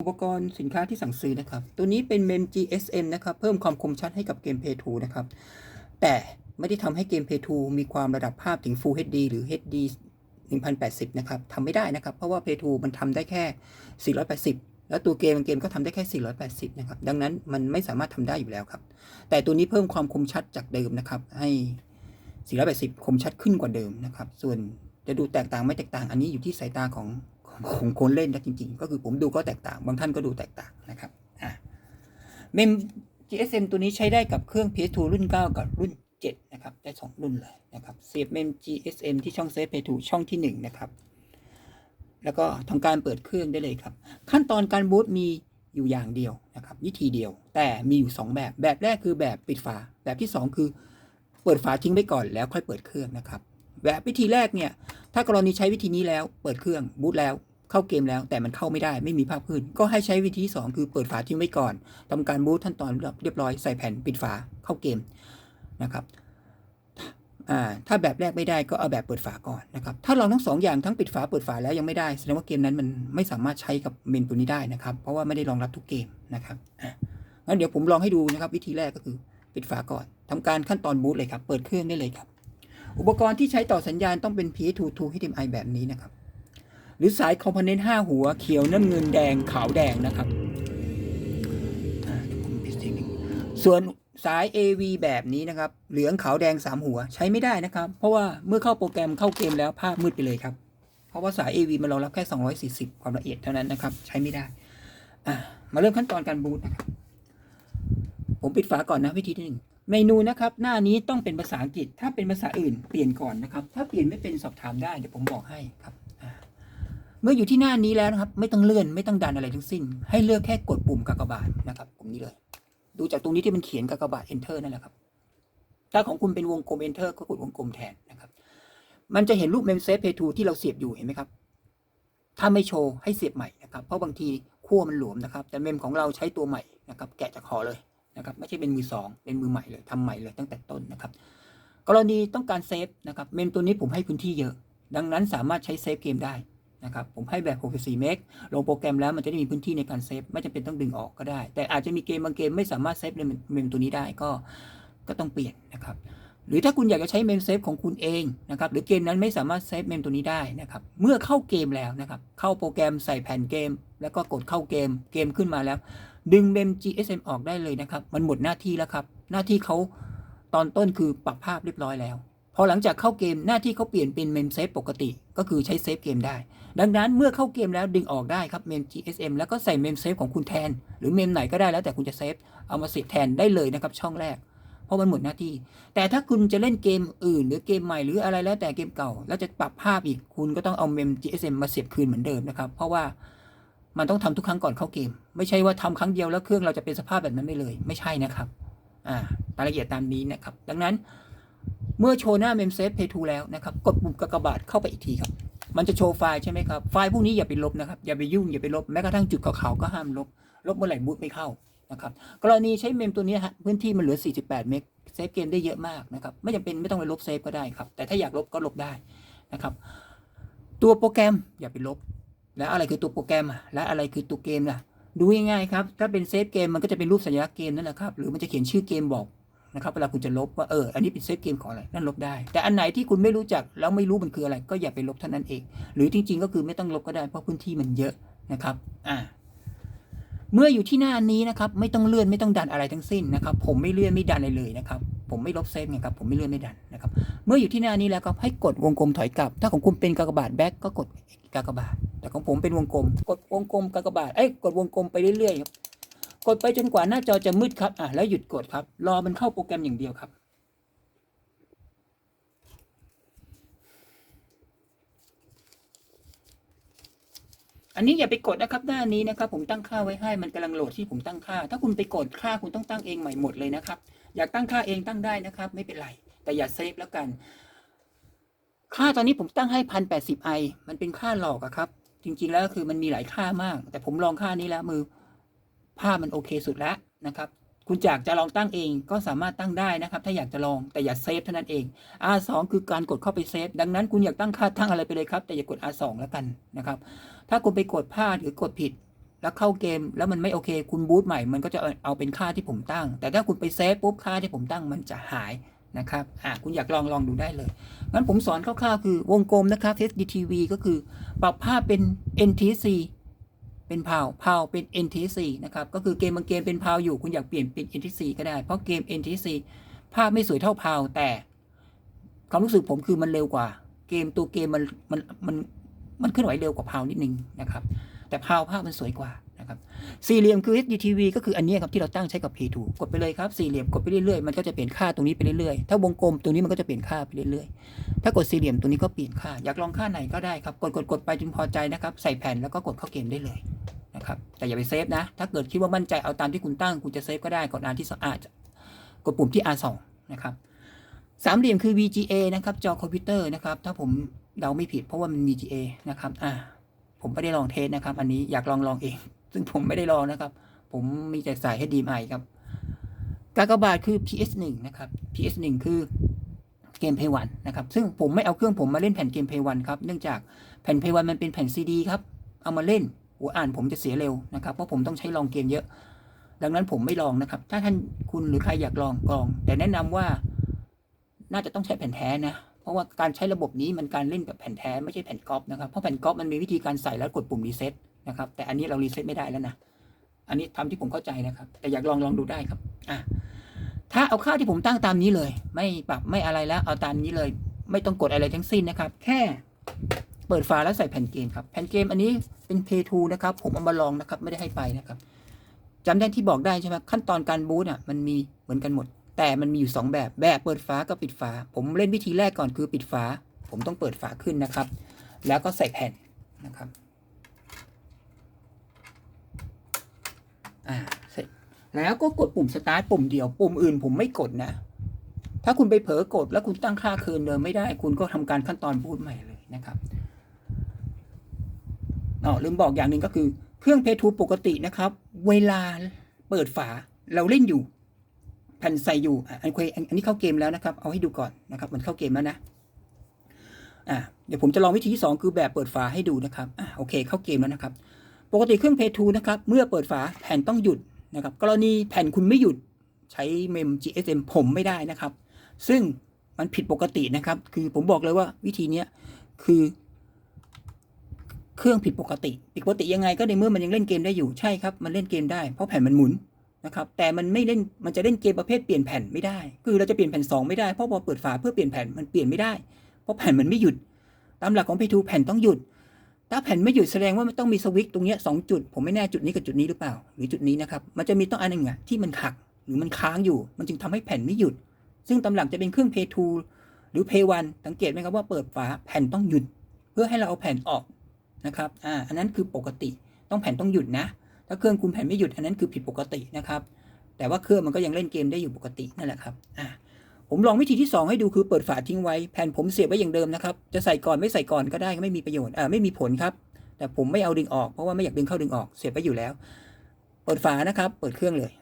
อุปกรณ์สินค้าที่สั่งซื้อนะครับ ตัวนี้เป็น MEM GSM นะครับ เพิ่มความคมชัดให้กับเกม Play 2นะครับ แต่ไม่ได้ทำให้เกม Play 2มีความระดับภาพถึง Full HD หรือ HD 1080 นะครับทำไม่ได้นะครับ เพราะว่า Play 2มันทำได้แค่ 480 แล้วตัวเกมเกมก็ทำได้แค่ 480 นะครับ ดังนั้นมันไม่สามารถทำได้อยู่แล้วครับ แต่ตัวนี้เพิ่มความคมชัดจากเดิมนะครับ ให้ 480 คมชัดขึ้นกว่าเดิมนะครับ ส่วนจะดูแตกต่างไม่แตกต่างอันนี้อยู่ที่สายตาของ ของคนเล่นนะจริงๆ ก็คือผมดูก็แตกต่าง บางท่านก็ดูแตกต่างนะครับอะเมม GSM ตัวนี้ใช้ได้กับเครื่อง PS2 รุ่น 9 กับรุ่น 7 นะครับ ได้ 2 รุ่นเลยนะครับ เสียบเมม GSM ที่ช่องเซฟ PS2 ช่องที่ 1 นะครับ แล้วก็ทำการเปิดเครื่องได้เลยครับ ขั้นตอนการบูตมีอยู่อย่างเดียวนะครับ วิธีเดียว แต่มีอยู่ 2 แบบ แบบแรกคือแบบปิดฝา แบบที่ 2 คือเปิดฝาทิ้งไว้ก่อนแล้วค่อยเปิดเครื่องนะครับ แบบวิธีแรกเนี่ย ถ้ากรณีใช้วิธีนี้แล้ว เปิดเครื่องบูตแล้ว เข้าเกมแล้วแต่มันเข้าไม่ได้ไม่มีภาพขึ้น ก็ให้ใช้วิธีที่สองคือเปิดฝาทิ้งไว้ก่อนทำการบูตขั้นตอนเรียบร้อยใส่แผ่นปิดฝาเข้าเกมนะครับถ้าแบบแรกไม่ได้ก็เอาแบบเปิดฝาก่อนนะครับ ถ้าลองทั้งสองอย่างทั้งปิดฝาเปิดฝาแล้วยังไม่ได้แสดงว่าเกมนั้นมันไม่สามารถใช้กับเมนตัวนี้ได้นะครับ เพราะว่าไม่ได้รองรับทุกเกมนะครับงั้นเดี๋ยวผมลองให้ดูนะครับ วิธีแรกก็คือปิดฝาก่อนทำการขั้นตอนบูตเลยครับ เปิดเครื่องได้เลยครับ อุปกรณ์ที่ใช้ต่อสัญญาณต้องเป็น PS2 2 HDMI แบบนี้นะครับ หรือสายคอมโพเนนต์5หัวเขียวน้ำเงินแดงขาวแดงนะครับส่วนสาย AV แบบนี้นะครับ เหลืองขาวแดง 3 หัวใช้ไม่ได้นะครับ เพราะว่าเมื่อเข้าโปรแกรมเข้าเกมแล้วภาพมืดไปเลยครับ เพราะว่าสาย AV มันรองรับแค่ 240 ความละเอียดเท่านั้นนะครับ ใช้ไม่ได้ อ่ามาเริ่มขั้นตอนการบูตนะครับ ผมปิดฝาก่อนนะวิธีที่หนึ่งเมนูนะครับ หน้านี้ต้องเป็นภาษาอังกฤษ ถ้าเป็นภาษาอื่นเปลี่ยนก่อนนะครับ ถ้าเปลี่ยนไม่เป็นสอบถามได้เดี๋ยวผมบอกให้ครับ เมื่ออยู่ที่หน้านี้แล้วนะครับ ไม่ต้องเลื่อนไม่ต้องดันอะไรทั้งสิ้น ให้เลือกแค่กดปุ่มกากบาทนะครับปุ่มนี้เลย ดูจากตรงนี้ที่มันเขียนกากบาท enter นั่นแหละครับ ถ้าของคุณเป็นวงกลม enter ก็กดวงกลมแทนนะครับ มันจะเห็นรูป mem save pay to ที่เราเสียบอยู่เห็นไหมครับ ถ้าไม่โชว์ให้เสียบใหม่นะครับ เพราะบางทีขั้วมันหลวมนะครับ แต่เมมของเราใช้ตัวใหม่นะครับ แกะจากคอเลยนะครับ ไม่ใช่เป็นมือสองเป็นมือใหม่เลยทำใหม่เลยตั้งแต่ต้นนะครับ กรณีต้องการเซฟนะครับ เมมตัวนี้ผมให้พื้นที่เยอะ ดังนั้นสามารถใช้เซฟเกมได้ นะครับผมให้แบบ 64 เมกลงโปรแกรมแล้วมันจะได้มีพื้นที่ในการเซฟไม่จำเป็นต้องดึงออกก็ได้ แต่อาจจะมีเกมบางเกมไม่สามารถเซฟในเมมตัวนี้ได้ก็ก็ต้องเปลี่ยนนะครับหรือถ้าคุณอยากจะใช้เมมเซฟของคุณเองนะครับหรือเกมนั้นไม่สามารถเซฟเมมตัวนี้ได้นะครับเมื่อเข้าเกมแล้วนะครับเข้าโปรแกรมใส่แผ่นเกม แล้วก็กดเข้าเกมเกมขึ้นมาแล้ว ดึงเมม GSM ออกได้เลยนะครับมันหมดหน้าที่แล้วครับหน้าที่เขาตอนต้นคือปรับภาพเรียบร้อยแล้ว พอหลังจากเข้าเกมหน้าที่เขาเปลี่ยนเป็นเมมเซฟปกติ ก็คือใช้เซฟเกมได้ ดังนั้นเมื่อเข้าเกมแล้วดึงออกได้ครับเมม GSM แล้วก็ใส่เมมเซฟของคุณแทน หรือเมมไหนก็ได้แล้วแต่คุณจะเซฟเอามาเสียบแทนได้เลยนะครับช่องแรก เพราะมันหมดหน้าที่ แต่ถ้าคุณจะเล่นเกมอื่น หรือเกมใหม่หรืออะไรแล้วแต่เกมเก่า แล้วจะปรับภาพอีกคุณก็ต้องเอาเมม GSM มาเสียบคืนเหมือนเดิมนะครับเพราะว่ามันต้องทำทุกครั้งก่อนเข้าเกม ไม่ใช่ว่าทำครั้งเดียวแล้วเครื่องเราจะเป็นสภาพแบบนั้นไม่เลย ไม่ใช่นะครับอ่ารายละเอียดตามนี้นะครับ ดังนั้น เมื่อโชว์หน้า Mem Safe Pay to แล้วนะครับ กดปุ่มกากบาทเข้าไปอีกทีครับ มันจะโชว์ไฟล์ใช่ไหมครับ ไฟล์พวกนี้อย่าไปลบนะครับ อย่าไปยุ่ง อย่าไปลบ แม้กระทั่งจุดขาวๆก็ห้ามลบ ลบเมื่อไหร่บูตไม่เข้านะครับ กรณีใช้เมมตัวนี้ฮะ พื้นที่มันเหลือ 48 เมก เซฟเกมได้เยอะมากนะครับ ไม่จำเป็นไม่ต้องไปลบเซฟก็ได้ครับ แต่ถ้าอยากลบก็ลบได้นะครับ ตัวโปรแกรมอย่าไปลบ แล้วอะไรคือตัวโปรแกรมอะและอะไรคือตัวเกมล่ะ ดูง่ายๆครับ ถ้าเป็นเซฟเกมมันก็จะเป็นรูปสัญลักษณ์เกมนั่นแหละครับ หรือมันจะเขียนชื่อเกมบอก นะครับเวลาคุณจะลบว่าเอออันนี้เป็นเซฟเกมของอะไรนั่นลบได้ แต่อันไหนที่คุณไม่รู้จักแล้วไม่รู้มันคืออะไร ก็อย่าไปลบเท่านั้นเอง หรือจริง ๆ ก็คือไม่ต้องลบก็ได้เพราะพื้นที่มันเยอะนะครับอ่าเมื่ออยู่ที่หน้านี้นะครับไม่ต้องเลื่อนไม่ต้องดันอะไรทั้งสิ้นนะครับ ผมไม่เลื่อนไม่ดันอะไรเลยนะครับผมไม่ลบเซฟไงครับผมไม่เลื่อนไม่ดันนะครับ เมื่ออยู่ที่หน้านี้แล้วก็ให้กดวงกลมถอยกลับ ถ้าของคุณเป็นกากบาทแบ็กก็กดกากบาทแต่ของผมเป็นวงกลม กดวงกลมกากบาทเอ้ยกดวงกลมไปเรื่อยๆครับ กดไปจนกว่าหน้าจอจะมืดครับอะแล้วหยุดกดครับ รอมันเข้าโปรแกรมอย่างเดียวครับ อันนี้อย่าไปกดนะครับหน้านี้นะครับ ผมตั้งค่าไว้ให้มันกำลังโหลดที่ผมตั้งค่า ถ้าคุณไปกดค่าคุณต้องตั้งเองใหม่หมดเลยนะครับ อยากตั้งค่าเองตั้งได้นะครับ ไม่เป็นไร แต่อย่าเซฟแล้วกัน ค่าตอนนี้ผมตั้งให้พันแปดสิบไอมันเป็นค่าหลอกอะครับ จริง ๆ แล้วคือมันมีหลายค่ามาก แต่ผมลองค่านี้แล้วมือ ภาพมันโอเคสุดแล้วนะครับคุณอยากจะลองตั้งเองก็สามารถตั้งได้นะครับ ถ้าอยากจะลองแต่อย่าเซฟเท่านั้นเอง R2 คือการกดเข้าไปเซฟดังนั้นคุณอยากตั้งค่าตั้งอะไรไปเลยครับ แต่อย่ากด R2 แล้วกันนะครับ ถ้าคุณไปกดพลาดหรือกดผิด แล้วเข้าเกมแล้วมันไม่โอเค คุณบูตใหม่มันก็จะเอาเอาเป็นค่าที่ผมตั้ง แต่ถ้าคุณไปเซฟปุ๊บค่าที่ผมตั้งมันจะหายนะครับอะคุณอยากลองลองดูได้เลยงั้นผมสอนคร่าวๆคือวงกลมนะครับ HDTV ก็คือปรับภาพเป็น NTC เป็นพาวพาวเป็น NTC นะครับ ก็คือเกมบางเกมเป็นพาวอยู่ คุณอยากเปลี่ยนเป็น NTC ก็ได้ เพราะเกม NTC ภาพไม่สวยเท่าพาวแต่ความรู้สึกผมคือมันเร็วกว่า เกมตัวเกมมันมันมันมันเคลื่อนไหวเร็วกว่าพาวนิดนึงนะครับ แต่พาวภาพมันสวยกว่า นะครับสี่เหลี่ยมคือ HDTV ก็คืออันนี้ครับที่เราตั้งใช้กับ P2 กดไปเลยครับสี่เหลี่ยมกดไปเรื่อยๆมันก็จะเปลี่ยนค่าตรงนี้ไปเรื่อยๆถ้าวงกลมตรงนี้มันก็จะเปลี่ยนค่าไปเรื่อยๆ ถ้ากดสี่เหลี่ยมตรงนี้ก็เปลี่ยนค่า อยากลองค่าไหนก็ได้ครับกดกดกดไปจนพอใจนะครับใส่แผ่นแล้วก็กดเข้าเกมได้เลยนะครับแต่อย่าไปเซฟนะ ถ้าเกิดคิดว่ามั่นใจเอาตามที่คุณตั้งคุณจะเซฟก็ได้กดอ่านที่สอาจกดปุ่มที่ R2 นะครับสามเหลี่ยมคือ VGA นะครับจอคอมพิวเตอร์นะครับถ้าผมเดาไม่ผิดเพราะว่ามัน VGA นะครับอ่าผมไม่ได้ลองเทสนะครับ อันนี้อยากลองลองเอง ซึ่งผมไม่ได้ลองนะครับ ผมมีแต่สาย HDMI ครับกากบาทคือ PS1 นะครับ PS1 คือเกมเพย์วันนะครับ ซึ่งผมไม่เอาเครื่องผมมาเล่นแผ่นเกมเพย์วันครับ เนื่องจากแผ่นเพย์วันมันเป็นแผ่นซีดีครับ เอามาเล่นหัวอ่านผมจะเสียเร็วนะครับ เพราะผมต้องใช้ลองเกมเยอะ ดังนั้นผมไม่ลองนะครับ ถ้าท่านคุณหรือใครอยากลองลอง แต่แนะนำว่าน่าจะต้องใช้แผ่นแท้นะ เพราะว่าการใช้ระบบนี้มันการเล่นแบบแผ่นแท้ไม่ใช่แผ่นก๊อปนะครับ เพราะแผ่นก๊อปมันมีวิธีการใส่แล้วกดปุ่มรีเซ็ต นะครับ แต่อันนี้เรารีเซ็ตไม่ได้แล้วนะ อันนี้ทำที่ผมเข้าใจนะครับ แต่อยากลองลองดูได้ครับอะถ้าเอาค่าที่ผมตั้งตามนี้เลย ไม่ปรับไม่อะไรแล้วเอาตามนี้เลย ไม่ต้องกดอะไรทั้งสิ้นนะครับ แค่เปิดฝาแล้วใส่แผ่นเกมครับ แผ่นเกมอันนี้เป็น Play 2นะครับ ผมเอามาลองนะครับ ไม่ได้ให้ไปนะครับจำได้ที่บอกได้ใช่ไหมขั้นตอนการบูตอะมันมีเหมือนกันหมด แต่มันมีอยู่ 2 แบบ แบบเปิดฝากับปิดฝา ผมเล่นวิธีแรกก่อนคือปิดฝา ผมต้องเปิดฝาขึ้นนะครับ แล้วก็ใส่แผ่นนะครับ อ่าเสร็จแล้วก็กดปุ่มสตาร์ทปุ่มเดียว ปุ่มอื่นผมไม่กดนะ ถ้าคุณไปเผลอกดแล้วคุณตั้งค่าคืนเดิมไม่ได้ คุณก็ทำการขั้นตอนบูตใหม่เลยนะครับอ๋อลืมบอกอย่างหนึ่งก็คือ เครื่องเพทูปกตินะครับ เวลาเปิดฝาเราเล่นอยู่แผ่นใส่อยู่อันเคยอันนี้เข้าเกมแล้วนะครับ เอาให้ดูก่อนนะครับ มันเข้าเกมแล้วนะอ่าเดี๋ยวผมจะลองวิธีที่สองคือแบบเปิดฝาให้ดูนะครับอ่าโอเค เข้าเกมแล้วนะครับ ปกติเครื่องเพทูนะครับ เมื่อเปิดฝาแผ่นต้องหยุดนะครับ กรณีแผ่นคุณไม่หยุดใช้เมม GSM ผมไม่ได้นะครับ ซึ่งมันผิดปกตินะครับ คือผมบอกเลยว่าวิธีนี้คือ เครื่องผิดปกติ ผิดปกติยังไงก็ในเมื่อมันยังเล่นเกมได้อยู่ใช่ครับ มันเล่นเกมได้เพราะแผ่นมันหมุนนะครับ แต่มันไม่เล่นมันจะเล่นเกมประเภทเปลี่ยนแผ่นไม่ได้ คือเราจะเปลี่ยนแผ่นสองไม่ได้เพราะพอเปิดฝาเพื่อเปลี่ยนแผ่นมันเปลี่ยนไม่ได้ เพราะแผ่นมันไม่หยุด ตามหลักของ P2 แผ่นต้องหยุด ถ้าแผ่นไม่หยุดแสดงว่ามันต้องมีสวิตช์ตรงนี้สองจุด ผมไม่แน่จุดนี้กับจุดนี้หรือเปล่า หรือจุดนี้นะครับ มันจะมีต้องอันหนึ่งอะที่มันขักหรือมันค้างอยู่ มันจึงทำให้แผ่นไม่หยุด ซึ่งตำหลักจะเป็นเครื่อง Pay 2หรือ Pay 1สังเกตไหมครับว่าเปิดฝาแผ่นต้องหยุด เพื่อให้เราเอาแผ่นออกนะครับอ่าอันนั้นคือปกติต้องแผ่นต้องหยุดนะ ถ้าเครื่องคุณแผ่นไม่หยุดอันนั้นคือผิดปกตินะครับ แต่ว่าเครื่องมันก็ยังเล่นเกมได้อยู่ปกตินั่นแหละครับอ่า ผมลองวิธีที่ 2 ให้ดูคือเปิดฝาทิ้งไว้แผ่นผมเสียบไว้อย่างเดิมนะครับ จะใส่ก่อนไม่ใส่ก่อนก็ได้ไม่มีประโยชน์อ่าไม่มีผลครับ แต่ผมไม่เอาดึงออกเพราะว่าไม่อยากดึงเข้าดึงออกเสียบไว้อยู่แล้ว เปิดฝานะครับ เปิดเครื่องเลย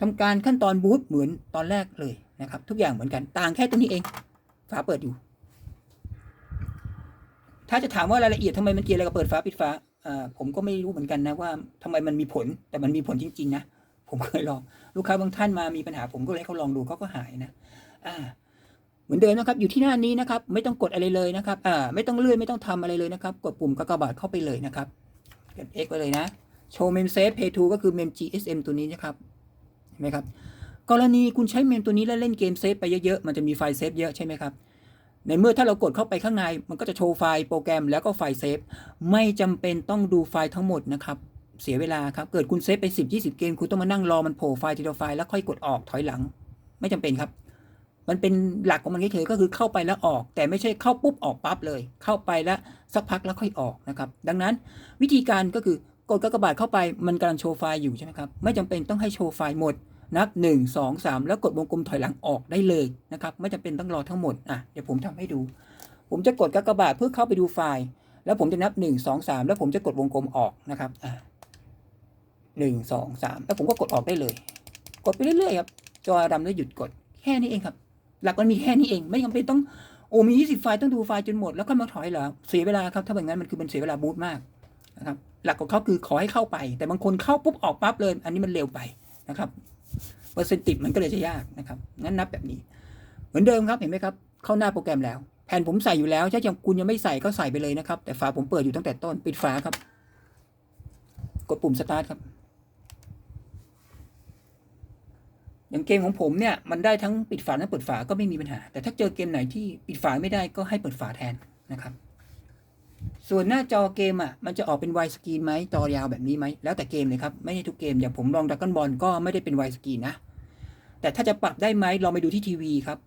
ทำการขั้นตอนบูตเหมือนตอนแรกเลยนะครับ ทุกอย่างเหมือนกันต่างแค่ตรงนี้เอง ฝาเปิดอยู่ ถ้าจะถามว่ารายละเอียดทำไมมันเกี่ยวอะไรกับเปิดฝาปิดฝาอ่าผมก็ไม่รู้เหมือนกันนะว่าทำไมมันมีผลแต่มันมีผลจริงๆนะ ผมเคยลองลูกค้าบางท่านมามีปัญหาผมก็เลยให้เขาลองดูเขาก็หายนะอ่าเหมือนเดิมนะครับอยู่ที่หน้านี้นะครับ ไม่ต้องกดอะไรเลยนะครับอ่าไม่ต้องเลื่อนไม่ต้องทำอะไรเลยนะครับ กดปุ่มกากบาทเข้าไปเลยนะครับกด X ไปเลยนะโชว์ mem save pay to ก็คือ mem gsm ตัวนี้นะครับเห็นไหมครับกรณีคุณใช้เมมตัวนี้แล้วเล่นเกมเซฟไปเยอะๆมันจะมีไฟล์เซฟเยอะใช่ไหมครับในเมื่อถ้าเรากดเข้าไปข้างใน มันก็จะโชว์ไฟล์โปรแกรมแล้วก็ไฟล์เซฟไม่จำเป็นต้องดูไฟล์ทั้งหมดนะครับ เสียเวลาครับ เกิดคุณเซฟไป 10 20 เกม คุณต้องมานั่งรอมันโผล่ไฟล์ทีละไฟล์แล้วค่อยกดออกถอยหลัง ไม่จำเป็นครับ มันเป็นหลักของมันเฉยๆก็คือเข้าไปแล้วออก แต่ไม่ใช่เข้าปุ๊บออกปั๊บเลย เข้าไปแล้วสักพักแล้วค่อยออกนะครับ ดังนั้นวิธีการก็คือกดกากบาทเข้าไปมันกำลังโชว์ไฟล์อยู่ใช่ไหมครับ ไม่จำเป็นต้องให้โชว์ไฟล์หมด นับ 1 2 3 แล้วกดวงกลมถอยหลังออกได้เลยนะครับ ไม่จำเป็นต้องรอทั้งหมดอะเดี๋ยวผมทำให้ดู ผมจะกดกากบาทเพื่อเข้าไปดูไฟล์ แล้วผมจะนับ 1 2 3 แล้วผมจะกดวงกลมออกนะครับอะ หนึ่งสองสามแล้วผมก็กดออกได้เลย กดไปเรื่อยๆครับ จอดำแล้วหยุดกด แค่นี้เองครับ หลักมันมีแค่นี้เอง ไม่จำเป็นต้อง โอ้มี 20 ไฟล์ต้องดูไฟล์จนหมด แล้วก็มาถอยเหรอ เสียเวลาครับ ถ้าแบบนั้นมันคือมันเสียเวลาบูตมากนะครับ หลักของเขาคือขอให้เข้าไป แต่บางคนเข้าปุ๊บออกปั๊บเลย อันนี้มันเร็วไปนะครับ เปอร์เซ็นต์ติดมันก็เลยจะยากนะครับ งั้นนับแบบนี้ เหมือนเดิมครับ เห็นไหมครับ เข้าหน้าโปรแกรมแล้ว แผ่นผมใส่อยู่แล้ว ถ้ายังคุณยังไม่ใส่ก็ใส่ไปเลยนะครับ แต่ฝาผมเปิดอยู่ตั้งแต่ต้น ปิดฝาครับ กดปุ่มสตาร์ทครับ อย่างเกมของผมเนี่ยมันได้ทั้งปิดฝาและเปิดฝาก็ไม่มีปัญหา แต่ถ้าเจอเกมไหนที่ปิดฝาไม่ได้ก็ให้เปิดฝาแทนนะครับ ส่วนหน้าจอเกมอะมันจะออกเป็นไวสกรีนไหมจอยาวแบบนี้ไหมแล้วแต่เกมเลยครับไม่ใช่ทุกเกมอย่างผมลองดักกันบอลก็ไม่ได้เป็นไวสกรีนนะแต่ถ้าจะปรับได้ไหมลองไปดูที่ทีวีครับ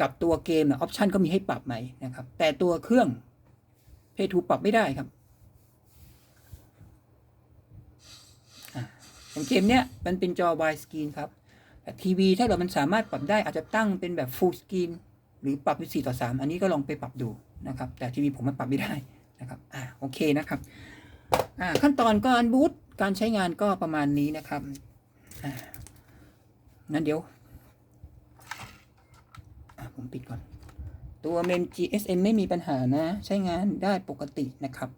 กับตัวเกมนะออปชันก็มีให้ปรับไหมนะครับ แต่ตัวเครื่องเพทูปรับไม่ได้ครับอย่างเกมเนี้ยมันเป็นจอไวสกรีนครับ ทีวีถ้าเรามันสามารถปรับได้อาจจะตั้งเป็นแบบ full screen หรือปรับเป็น4ต่อ 3 อันนี้ก็ลองไปปรับดูนะครับ แต่ทีวีผมมันปรับไม่ได้นะครับอ่าโอเคนะครับอ่าขั้นตอนการบูตการใช้งานก็ประมาณนี้นะครับอ่างั้นเดี๋ยวอะผมปิดก่อน ตัว MEM GSM ไม่มีปัญหานะ ใช้งานได้ปกตินะครับ